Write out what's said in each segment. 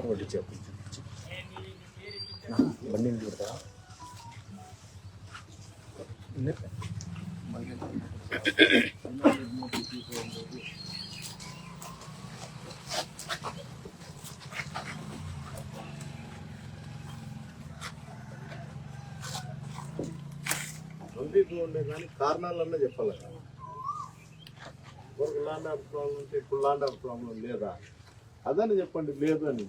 ఒకటి బండి పెడతా ఉండే కానీ కారణాలన్నా చెప్పాలి. కదా ల్యాండ్ ఆఫ్ ప్రాబ్లం ఉంటే ఇప్పుడు ల్యాండ్ ఆఫ్ ప్రాబ్లం లేదా? అదని చెప్పండి లేదు అని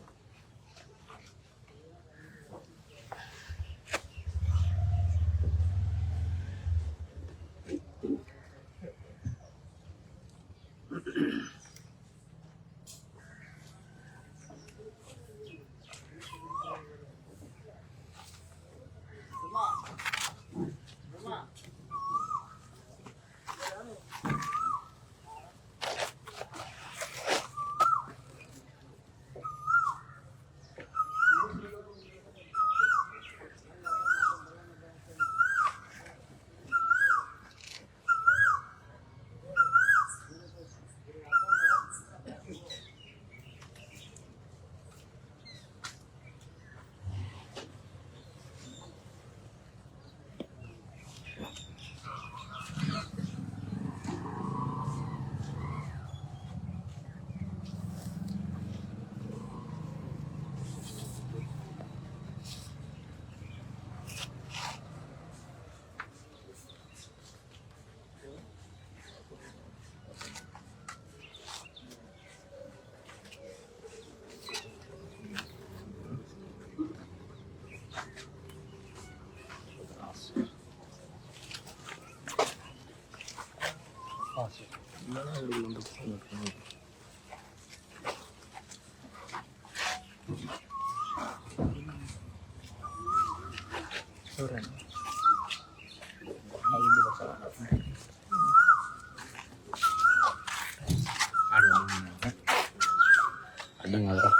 అర్థం కాదురా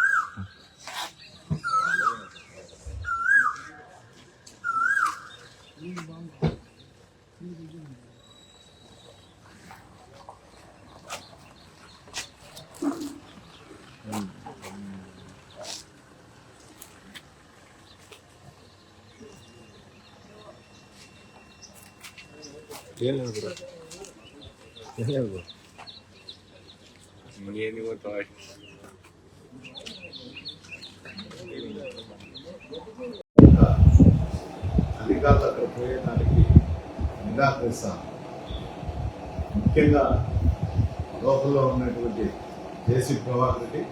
ఏం లేదు బ్రో ఏం లేదు బ్రో అక్కడ పోయేదానికి నిరాకరిస్తాను ముఖ్యంగా లోపల ఉన్నటువంటి జేసీ ప్రభాకర్ రెడ్డి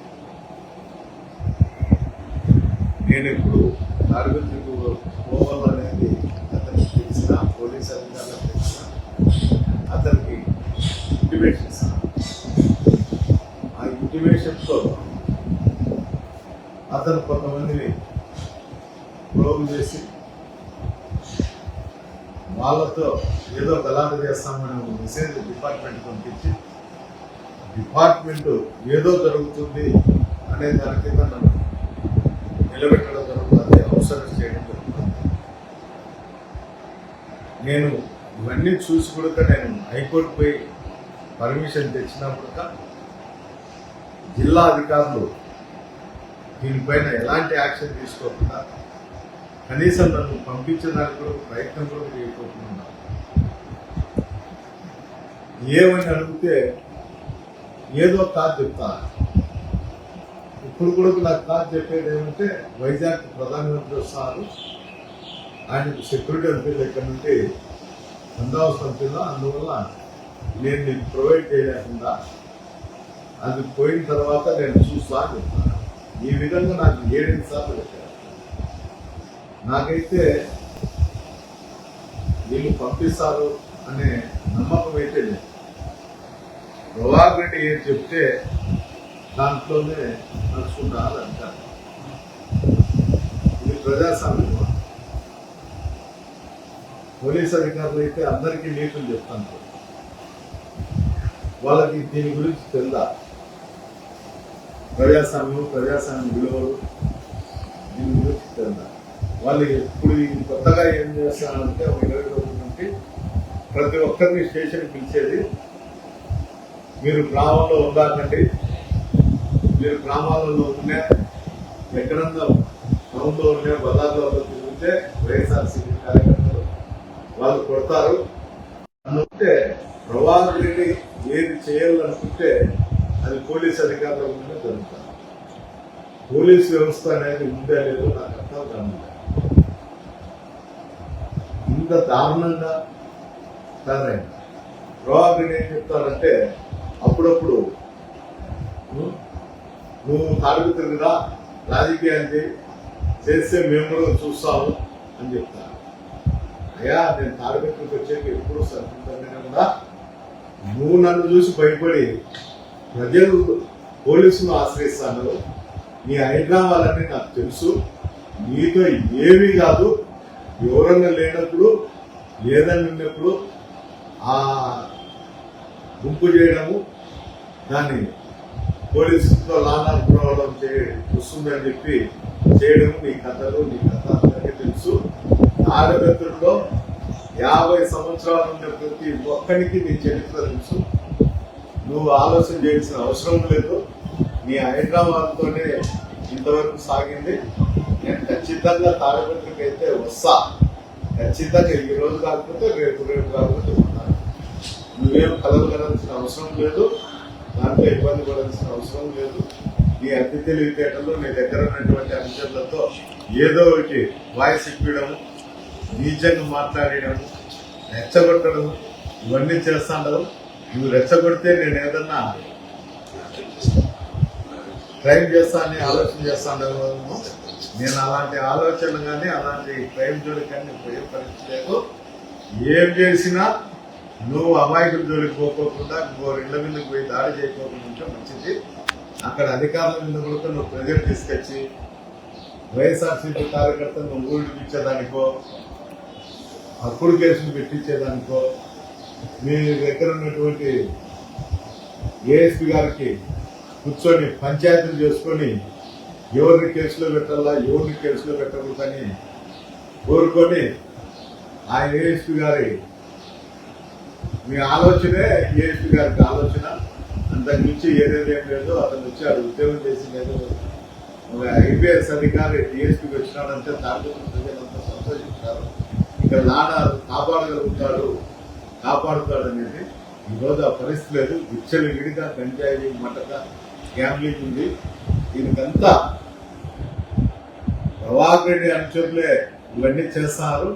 నేను ఇప్పుడు అరవింద్కు పోవాలనేది అతనికి తెలిసిన పోలీస్ అధికారులకు తెలిసిన అతనికి ఇంటిమేషన్ ఇస్తాను ఆ ఇంటిమేషన్తో అతను కొంతమందిని ప్రోగు చేసి వాళ్ళతో ఏదో గలాట చేస్తామని ఒక మెసేజ్ డిపార్ట్మెంట్ పంపించి డిపార్ట్మెంట్ ఏదో జరుగుతుంది అనే దాని కింద నన్ను నిలబెట్టడం జరుగుతుంది అవసరం చేయడం జరుగుతుంది. నేను ఇవన్నీ చూసి కూడా నేను హైకోర్టు పోయి పర్మిషన్ తెచ్చినప్పుడు జిల్లా అధికారులు దీనిపైన ఎలాంటి యాక్షన్ తీసుకోకుండా కనీసం నన్ను పంపించడానికి కూడా ప్రయత్నం కూడా చేయకపోతున్నా ఏమని అడిగితే ఏదో కాదు చెప్తా. ఇప్పుడు కూడా నాకు కాదు చెప్పేది ఏమంటే వైజాగ్ ప్రధానమంత్రి వస్తారు ఆయనకు సెక్యూరిటీ అనిపించలేదు ఇక్కడ నుండి బందోబస్తు పిల్ల అందువల్ల నేను నేను ప్రొవైడ్ చేయలేకుండా అది పోయిన తర్వాత నేను చూస్తా చెప్తాను. ఈ విధంగా నాకు ఏడెనిమిది సార్లు పెట్టారు. నాకైతే వీళ్ళు పంపిస్తారు అనే నమ్మకం అయితే లేదు. ప్రభాకర్ రెడ్డి ఏం చెప్తే దాంట్లోనే నడుచుకుంటారు అంటారు. ఇది ప్రజాస్వామ్యం. పోలీస్ అధికారులు అయితే అందరికీ నీతులు చెప్తాను. వాళ్ళకి దీని గురించి తెలుదా? ప్రజాస్వామ్యం ప్రజాస్వామ్యం విలువలు దీని గురించి తెలుదా? వాళ్ళు ఇప్పుడు కొత్తగా ఏం చేస్తారంటే ఒక ఇరవై రోజుల నుండి ప్రతి ఒక్కరిని స్టేషన్ పిలిచేది మీరు గ్రామంలో ఉండాలండి మీరు గ్రామాలలో ఉండే ఎక్కడన్నా టౌన్లో ఉండే బజార్లో తిరిగితే వైఎస్ఆర్సీపీ కార్యక్రమం వాళ్ళు కొడతారు. అనుకుంటే ప్రభాకర్ రెడ్డి ఏది చేయాలనుకుంటే అది పోలీస్ అధికారుల ముందే జరుగుతారు పోలీస్ వ్యవస్థ అనేది ఉందా లేదో నాకు అర్థం కాదు ఇంత దారుణంగా తయారైంది. ప్రభాకర్ రెడ్డి ఏం చెప్తారంటే అప్పుడప్పుడు "నువ్వు- తాగుతుంది తాడుకు రాజకీయాలు చేస్తే మేము కూడా చూస్తాము అని చెప్తాను అయ్యా నేను తాడిపెట్టుకు వచ్చాక ఎప్పుడు సరిపోతాను కూడా నువ్వు నన్ను చూసి భయపడి ప్రజలు పోలీసులు ఆశ్రయిస్తాను. నీ హైదరాబాద్ నాకు తెలుసు. నీతో ఏమీ కాదు. ఎవరన్నా లేనప్పుడు లేదని ఉన్నప్పుడు ఆ గుంపు చేయడము దాన్ని పోలీసులతో లానాపురం చే వస్తుందని చెప్పి చేయడం నీ కథలు నీ కథ అందరికీ తెలుసు. ఆడపిల్లల్లో యాభై సంవత్సరాల ఉన్న ప్రతి ఒక్కరికి నీ చరిత్ర తెలుసు. నువ్వు ఆలోచన చేయాల్సిన అవసరం లేదు. నీ హైదరాబాద్తోనే ఇంతవరకు సాగింది. నేను ఖచ్చితంగా తాడపత్రికి అయితే వస్తా. ఖచ్చితంగా ఈ రోజు కాకపోతే రేపు రేపు కాకపోతే ఉన్నాను నువ్వేం కలవగలాల్సిన అవసరం లేదు. దాంట్లో ఇబ్బంది పడాల్సిన అవసరం లేదు. నీ అతి తెలివితేటలు నీ దగ్గర ఉన్నటువంటి అంశాలతో ఏదో ఒకటి వాయిస్ ఇప్పించడం నీచంగా మాట్లాడడం రెచ్చగొట్టడం ఇవన్నీ చేస్తాడు నువ్వు రెచ్చగొడితే నేను ఏదన్నా క్రైమ్ చేస్తా అని ఆలోచన చేస్తాను నేను అలాంటి ఆలోచన కానీ అలాంటి క్రైమ్ జోలికి కానీ పోయే పరిస్థితి లేదు. ఏం చేసినా నువ్వు అమాయకుల జోలికి పోకోకుండా ఇంకో ఇళ్ళ మీదకి పోయి దాడి చేయకోకుండా ఉంటే మంచిది. అక్కడ అధికారుల మీద కూడా నువ్వు ప్రెజర్ తీసుకొచ్చి వైఎస్ఆర్సీపీ కార్యకర్తలు నువ్వు ఇచ్చేదానికో అప్పుడు కేసులు పెట్టించేదానికో మీ దగ్గర ఉన్నటువంటి ఏఎస్పి గారికి కూర్చొని పంచాయతీలు చేసుకొని ఎవరిని కేసులో పెట్టాలా ఎవరిని కేసులో పెట్టకూడదని కోరుకొని ఆ ఏఎస్పి గారి మీ ఆలోచనే ఏఎస్పి గారికి ఆలోచన. అంతకు మించి ఏదేది ఏం లేదు అతను వచ్చి అది ఉద్యోగం చేసింది ఏదో ఐపీఎస్ అధికారి డిఎస్పీకి వచ్చినాడంటే తాలూకు ప్రజలంతా సంతోషించారు. ఇక్కడ నాన్న కాపాడగలుగుతాడు కాపాడుతాడు అనేది ఈరోజు ఆ పరిస్థితి లేదు. విచ్చలు విడిగా గంజాయి మటక గ్యాంబ్లింగ్ ఉంది. దీనికంతా ప్రభాకర్ రెడ్డి అనుచరులే ఇవన్నీ చేస్తున్నారు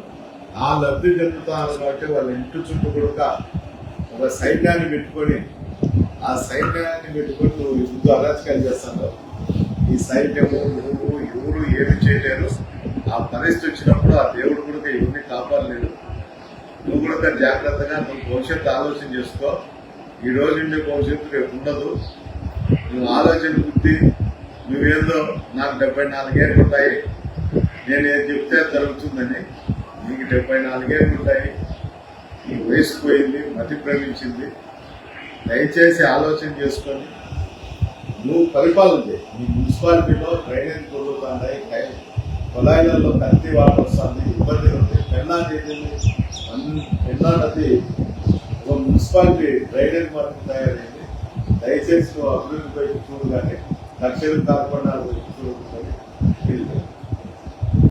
ఆ లబ్ధి చెందుతున్నారు కాబట్టి వాళ్ళ ఇంటి చుట్టూ కూడా ఒక సైన్యాన్ని పెట్టుకొని ఆ సైన్యాన్ని పెట్టుకొని నువ్వు యుద్ధ అరాచకాలు చేస్తాను ఈ సైన్యము నువ్వు ఎవరు ఏమి చేయలేరు. ఆ పరిస్థితి వచ్చినప్పుడు ఆ దేవుడు కూడా ఎవరిని కాపాడలేదు. నువ్వు కూడా జాగ్రత్తగా నువ్వు భవిష్యత్తు ఆలోచన చేసుకో. ఈ రోజు ఉండే భవిష్యత్తు రేపు ఉండదు. నువ్వు ఆలోచన బుద్ధి నువ్వేదో నాకు డెబ్బై నాలుగేళ్ళు ఉంటాయి. నేను ఏది చెప్తే జరుగుతుందని నీకు డెబ్బై నాలుగేళ్ళు ఉంటాయి. నీ వయసు పోయింది మతి ప్రవేశించింది దయచేసి ఆలోచన చేసుకొని నువ్వు పరిపాలన చేయి. నీ మున్సిపాలిటీలో డ్రైనేజ్ కొడుతున్నాయి కొలాయిలలో కత్తి వాటర్ వస్తుంది ఇబ్బంది ఉంది. పెన్నా చేసింది పెన్నా నది ఒక మున్సిపాలిటీ డ్రైనేజ్ మార్గం తయారైంది. దయచేసి అభివృద్ధిపై అభివృద్ధి చూడు కానీ లక్షలు కాకుండా చూడు కానీ